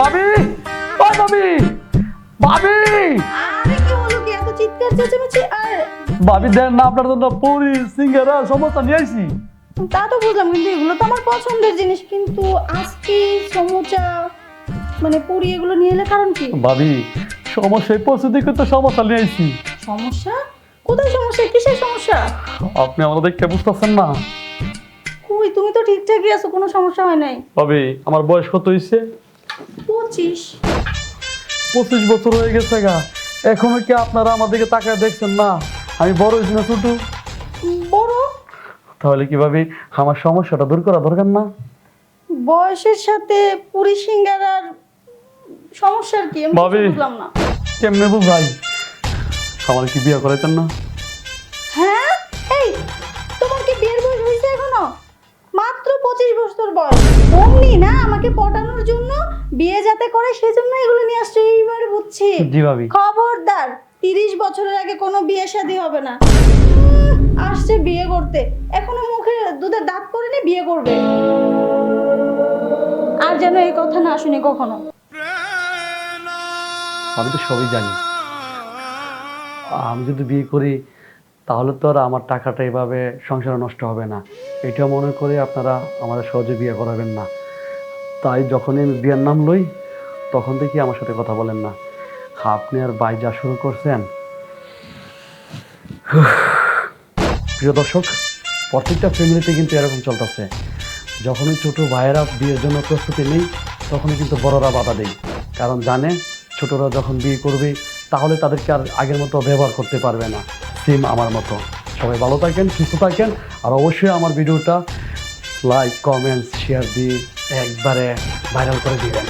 ভাবি! ও ভাবি! ভাবি! আরে কি হলো কি? এত চিৎকার চেঁচামেচি? আর ভাবি দেন না আপনার জন্য পুরি সিঙ্গারা সমস্যা নিয়ে আইছি। তা তো বুঝলাম কিন্তু এগুলো তো আমার পছন্দের জিনিস। কিন্তু আজকে সমুচা মানে পুরি এগুলো নিয়ে এলে কারণ কি? ভাবি সমস্যায় পৌঁছে তো সমস্যা নিয়ে আইছি। সমস্যা? কোথায় সমস্যা? কিসের সমস্যা? আপনি আমাদের দেখতে বুঝতেছেন না। কই তুমি তো ঠিকঠাকই আছো কোনো সমস্যা হয় নাই। ভাবি আমার বয়স কত হয়েছে পঁচিশ। পঁচিশ বছর হয়ে গেছে গা। এখনও কি আপনারা আমাদেরকে তাকায় দেখছেন না? আমি বড় হয়েছি না ছোট? বড়? তাহলে কীভাবে আমার সমস্যাটা দূর করা দরকার না? বয়সের সাথে পুরি সিঙ্গারার সমস্যার কি? আমি ভাবি। বুঝলাম না। কেমনে বুঝাই? আমার কি বিয়ে করাইতেন না? পঁচিশ বছর বয়স। অমনি না আমাকে পটানোর জন্য বিয়ে যাতে করে সেজন্য এগুলো নিয়ে আসছে। এইবার বুঝছি। জি ভাবি। খবরদার তিরিশ বছরের আগে কোনো বিয়ে শাদী হবে না। আসছে বিয়ে করতে। এখনও মুখে দুধের দাঁত পড়েনি বিয়ে করবে। আর যেন এই কথা না শুনি কখনো। আমি তো সবই জানি। আমি যদি বিয়ে করি তাহলে তো আর আমার টাকাটা এভাবে সংসারে নষ্ট হবে না। এটা মনে করে আপনারা আমাদের সহজে বিয়ে করাবেন না। তাই যখনই আমি বিয়ের নাম লই, তখন থেকে আমার সাথে কথা বলেন না। আপনি আর বাই যা শুরু করছেন প্রিয় দর্শক, প্রত্যেকটা ফ্যামিলিতে কিন্তু এরকম চলতেছে। যখনই ছোট ভাইয়েরা বিয়ের জন্য প্রস্তুতি নেই, তখনই কিন্তু বড়রা বাধা দেয়। কারণ জানে, ছোটরা যখন বিয়ে করবে, তাহলে তাদেরকে আর আগের মতো ব্যবহার করতে পারবে না। সেম আমার মতো। সবাই ভালো থাকেন, সুস্থ থাকেন, আর অবশ্যই আমার ভিডিওটা লাইক কমেন্ট শেয়ার দিয়ে একবারে ভাইরাল করে দিবেন।